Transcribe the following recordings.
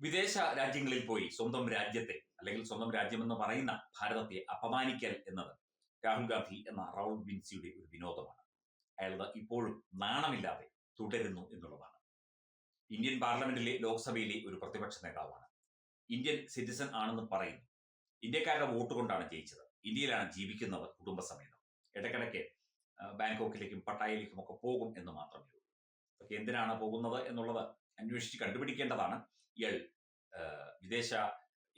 വിദേശ രാജ്യങ്ങളിൽ പോയി സ്വന്തം രാജ്യത്തെ അല്ലെങ്കിൽ സ്വന്തം രാജ്യമെന്ന് പറയുന്ന ഭാരതത്തെ അപമാനിക്കൽ എന്നത് രാഹുൽ ഗാന്ധി എന്ന റൗൾ വിൻസിയുടെ ഒരു വിനോദമാണ്. അയാളത് ഇപ്പോഴും നാണമില്ലാതെ തുടരുന്നു എന്നുള്ളതാണ്. ഇന്ത്യൻ പാർലമെന്റിലെ ലോക്സഭയിലെ ഒരു പ്രതിപക്ഷ നേതാവാണ്. ഇന്ത്യൻ സിറ്റിസൺ ആണെന്ന് പറയുന്നു. ഇന്ത്യക്കാരുടെ വോട്ട് കൊണ്ടാണ് ജയിച്ചത്. ഇന്ത്യയിലാണ് ജീവിക്കുന്നത് കുടുംബസമേതം. ഇടയ്ക്കിടയ്ക്ക് ബാങ്കോക്കിലേക്കും പട്ടായയിലേക്കും ഒക്കെ പോകും എന്ന് മാത്രമേ ഉള്ളൂ. എന്തിനാണ് പോകുന്നത് എന്നുള്ളത് അന്വേഷിച്ച് കണ്ടുപിടിക്കേണ്ടതാണ്. ഇയാൾ വിദേശ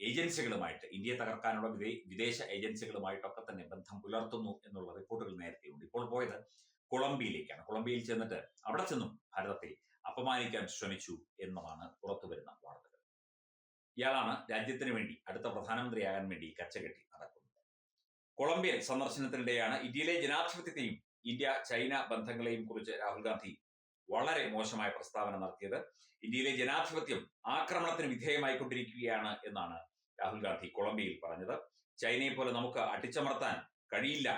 ഏജൻസികളുമായിട്ട് ഇന്ത്യയെ തകർക്കാനുള്ള വിദേ- വിദേശ ഏജൻസികളുമായിട്ടൊക്കെ തന്നെ ബന്ധം പുലർത്തുന്നു എന്നുള്ള റിപ്പോർട്ടുകൾ നേരത്തെയുണ്ട് ഇപ്പോൾ പോയത് കൊളംബിയയിലേക്കാണ് കൊളംബിയയിൽ ചെന്നിട്ട് അവിടെ ചെന്നും ഭാരതത്തെ അപമാനിക്കാൻ ശ്രമിച്ചു എന്നതാണ് പുറത്തുവരുന്ന വാർത്തകൾ. ഇയാളാണ് രാജ്യത്തിന് വേണ്ടി അടുത്ത പ്രധാനമന്ത്രിയാകാൻ വേണ്ടി കച്ചകെട്ടി നടക്കുന്നത്. കൊളംബിയൻ സന്ദർശനത്തിനിടെയാണ് ഇന്ത്യയിലെ ജനാധിപത്യത്തെയും ഇന്ത്യ ചൈന ബന്ധങ്ങളെയും കുറിച്ച് രാഹുൽ ഗാന്ധി വളരെ മോശമായ പ്രസ്താവന നടത്തിയത്. ഇന്ത്യയിലെ ജനാധിപത്യം ആക്രമണത്തിന് വിധേയമായിക്കൊണ്ടിരിക്കുകയാണ് എന്നാണ് രാഹുൽ ഗാന്ധി കൊളംബിയയിൽ പറഞ്ഞത്. ചൈനയെ പോലെ നമുക്ക് അടിച്ചമർത്താൻ കഴിയില്ല.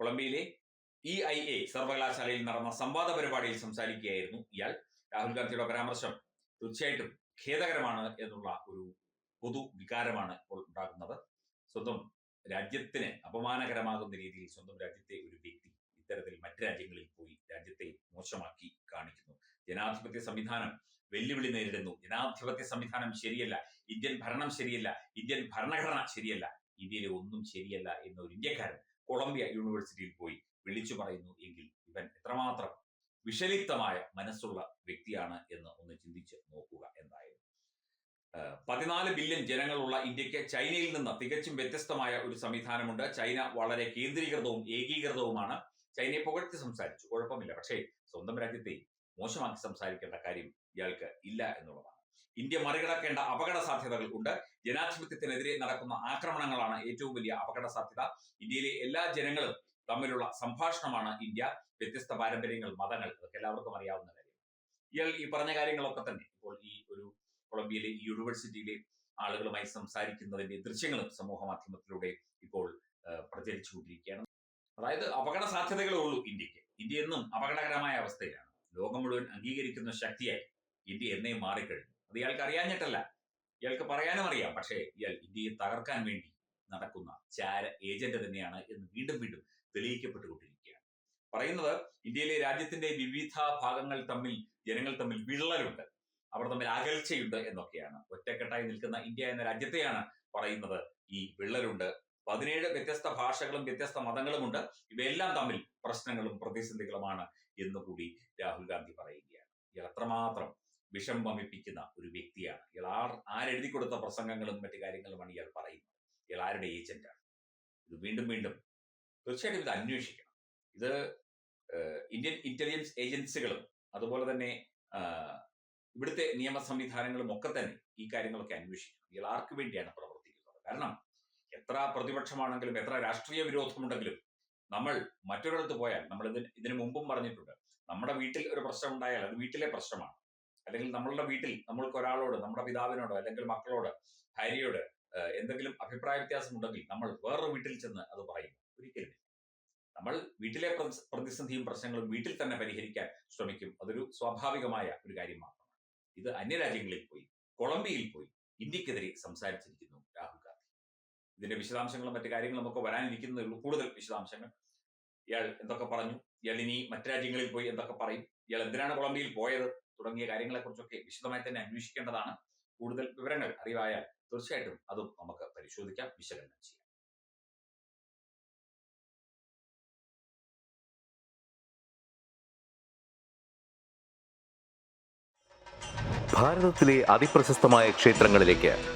കൊളംബിയയിലെ ഇ ഐ എ സർവകലാശാലയിൽ നടന്ന സംവാദ പരിപാടിയിൽ സംസാരിക്കുകയായിരുന്നു ഇയാൾ. രാഹുൽ ഗാന്ധിയുടെ പരാമർശം തീർച്ചയായിട്ടും ഖേദകരമാണ് എന്നുള്ള ഒരു പൊതു വികാരമാണ് ഇപ്പോൾ ഉണ്ടാകുന്നത്. സ്വന്തം രാജ്യത്തിന് അപമാനകരമാകുന്ന രീതിയിൽ സ്വന്തം രാജ്യത്തെ ഒരു വ്യക്തി ഇത്തരത്തിൽ മറ്റു രാജ്യങ്ങളിൽ പോയി രാജ്യത്തെ മോശമാക്കി കാണിക്കുന്നു. ജനാധിപത്യ സംവിധാനം വെല്ലുവിളി നേരിടുന്നു. ജനാധിപത്യ സംവിധാനം ശരിയല്ല. ഇന്ത്യൻ ഭരണം ശരിയല്ല. ഇന്ത്യൻ ഭരണഘടന ശരിയല്ല. ഇന്ത്യയിലെ ഒന്നും ശരിയല്ല എന്ന ഒരു ഇന്ത്യക്കാരൻ കൊളംബിയ യൂണിവേഴ്സിറ്റിയിൽ പോയി വിളിച്ചു പറയുന്നു എങ്കിൽ ഇവൻ എത്രമാത്രം വിഷലിപ്തമായ മനസ്സുള്ള വ്യക്തിയാണ് എന്ന് ഒന്ന് ചിന്തിച്ച് നോക്കുക എന്തായാലും. പതിനാല് ബില്യൺ ജനങ്ങളുള്ള ഇന്ത്യയ്ക്ക് ചൈനയിൽ നിന്ന് തികച്ചും വ്യത്യസ്തമായ ഒരു സംവിധാനമുണ്ട്. ചൈന വളരെ കേന്ദ്രീകൃതവും ഏകീകൃതവുമാണ്. ചൈനയെ പുകഴ്ത്തി സംസാരിച്ചു. കുഴപ്പമില്ല. പക്ഷേ സ്വന്തം രാജ്യത്തെ മോശമാക്കി സംസാരിക്കേണ്ട കാര്യം ഇയാൾക്ക് ഇല്ല എന്നുള്ളതാണ്. ഇന്ത്യ മറികടക്കേണ്ട അപകട സാധ്യതകൾ ഉണ്ട്. ജനാധിപത്യത്തിനെതിരെ നടക്കുന്ന ആക്രമണങ്ങളാണ് ഏറ്റവും വലിയ അപകട സാധ്യത. ഇന്ത്യയിലെ എല്ലാ ജനങ്ങളും തമ്മിലുള്ള സംഭാഷണമാണ് ഇന്ത്യ. വ്യത്യസ്ത പാരമ്പര്യങ്ങൾ മതങ്ങൾ അതൊക്കെ എല്ലാവർക്കും അറിയാവുന്ന കാര്യം ഇയാൾ ഈ പറഞ്ഞ കാര്യങ്ങളൊക്കെ തന്നെ ഇപ്പോൾ ഈ ഒരു കൊളംബിയയിലെ ഈ യൂണിവേഴ്സിറ്റിയിലെ ആളുകളുമായി സംസാരിക്കുന്നതിന്റെ ദൃശ്യങ്ങളും സമൂഹ മാധ്യമത്തിലൂടെ ഇപ്പോൾ പ്രചരിച്ചുകൊണ്ടിരിക്കുകയാണ്. അതായത് അപകട സാധ്യതകളേ ഉള്ളൂ ഇന്ത്യയ്ക്ക്. ഇന്ത്യ എന്നും അപകടകരമായ അവസ്ഥയിലാണ്. ലോകം മുഴുവൻ അംഗീകരിക്കുന്ന ശക്തിയായി ഇന്ത്യ എന്നേ മാറിക്കഴിഞ്ഞു. അത് ഇയാൾക്ക് അറിയാഞ്ഞിട്ടല്ല. ഇയാൾക്ക് പറയാനും അറിയാം. പക്ഷേ ഇയാൾ ഇന്ത്യയെ തകർക്കാൻ വേണ്ടി നടക്കുന്ന ചാര ഏജന്റ് തന്നെയാണ് എന്ന് വീണ്ടും വീണ്ടും തെളിയിക്കപ്പെട്ടുകൊണ്ടിരിക്കുകയാണ്. പറയുന്നത് ഇന്ത്യയിലെ രാജ്യത്തിന്റെ വിവിധ ഭാഗങ്ങൾ തമ്മിൽ ജനങ്ങൾ തമ്മിൽ വിള്ളലുണ്ട്. അവർ തമ്മിൽ അകൽച്ചയുണ്ട് എന്നൊക്കെയാണ്. ഒറ്റക്കെട്ടായി നിൽക്കുന്ന ഇന്ത്യ എന്ന രാജ്യത്തെയാണ് പറയുന്നത് ഈ വിള്ളലുണ്ട് പതിനേഴ് വ്യത്യസ്ത ഭാഷകളും വ്യത്യസ്ത മതങ്ങളുമുണ്ട്. ഇവയെല്ലാം തമ്മിൽ പ്രശ്നങ്ങളും പ്രതിസന്ധികളുമാണ് എന്ന് കൂടി രാഹുൽ ഗാന്ധി പറയുകയാണ്. ഇയാൾ അത്രമാത്രം വിഷം വമിപ്പിക്കുന്ന ഒരു വ്യക്തിയാണ്. ഇയാൾ ആർ ആരെഴുതി കൊടുത്ത പ്രസംഗങ്ങളും മറ്റു കാര്യങ്ങളുമാണ് ഇയാൾ പറയുന്നത്. ഇയാൾ ആരുടെ ഏജന്റാണ്? ഇത് വീണ്ടും വീണ്ടും തീർച്ചയായിട്ടും ഇത് അന്വേഷിക്കണം. ഇത് ഇന്ത്യൻ ഇന്റലിജൻസ് ഏജൻസികളും അതുപോലെ തന്നെ ഇവിടുത്തെ നിയമ സംവിധാനങ്ങളും ഒക്കെ തന്നെ ഈ കാര്യങ്ങളൊക്കെ അന്വേഷിക്കണം. ഇയാൾ ആർക്ക് വേണ്ടിയാണ് പ്രവർത്തിക്കുന്നത്? കാരണം എത്ര പ്രതിപക്ഷമാണെങ്കിലും എത്ര രാഷ്ട്രീയ വിരോധമുണ്ടെങ്കിലും നമ്മൾ മറ്റൊരിടത്ത് പോയാൽ നമ്മൾ ഇതിന് ഇതിനു മുമ്പും പറഞ്ഞിട്ടുണ്ട് നമ്മുടെ വീട്ടിൽ ഒരു പ്രശ്നം ഉണ്ടായാൽ അത് വീട്ടിലെ പ്രശ്നമാണ്. അല്ലെങ്കിൽ നമ്മളുടെ വീട്ടിൽ നമ്മൾക്ക് ഒരാളോട് നമ്മുടെ പിതാവിനോടോ അല്ലെങ്കിൽ മക്കളോട് ഭാര്യയോട് എന്തെങ്കിലും അഭിപ്രായ വ്യത്യാസം ഉണ്ടെങ്കിൽ നമ്മൾ വേറൊരു വീട്ടിൽ ചെന്ന് അത് പറയും. ഒരിക്കലും നമ്മൾ വീട്ടിലെ പ്രതി- പ്രതിസന്ധിയും പ്രശ്നങ്ങളും വീട്ടിൽ തന്നെ പരിഹരിക്കാൻ ശ്രമിക്കും. അതൊരു സ്വാഭാവികമായ ഒരു കാര്യം മാത്രമാണ്. ഇത് അന്യരാജ്യങ്ങളിൽ പോയി കൊളംബിയയിൽ പോയി ഇന്ത്യക്കെതിരെ സംസാരിച്ചിരിക്കുന്നു. ഇതിന്റെ വിശദാംശങ്ങളും മറ്റു കാര്യങ്ങളും ഒക്കെ വരാനിരിക്കുന്നതേ ഉള്ളൂ. കൂടുതൽ വിശദാംശങ്ങൾ. ഇയാൾ എന്തൊക്കെ പറഞ്ഞു? ഇയാൾ ഇനി മറ്റു രാജ്യങ്ങളിൽ പോയി എന്തൊക്കെ പറയും? ഇയാൾ എന്തിനാണ് കൊളംബിയയിൽ പോയത്? തുടങ്ങിയ കാര്യങ്ങളെ കുറിച്ചൊക്കെ വിശദമായി തന്നെ അന്വേഷിക്കേണ്ടതാണ്. കൂടുതൽ വിവരങ്ങൾ അറിവായാൽ തീർച്ചയായിട്ടും അതും നമുക്ക് പരിശോധിക്കാം വിശകലനം ചെയ്യാം. ഭാരതത്തിലെ അതിപ്രശസ്തമായ ക്ഷേത്രങ്ങളിലേക്ക്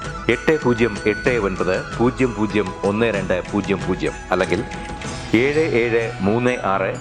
എട്ട് പൂജ്യം എട്ട് ഒൻപത് പൂജ്യം പൂജ്യം ഒന്ന് രണ്ട് പൂജ്യം പൂജ്യം അല്ലെങ്കിൽ ഏഴ് ഏഴ് മൂന്ന് ആറ്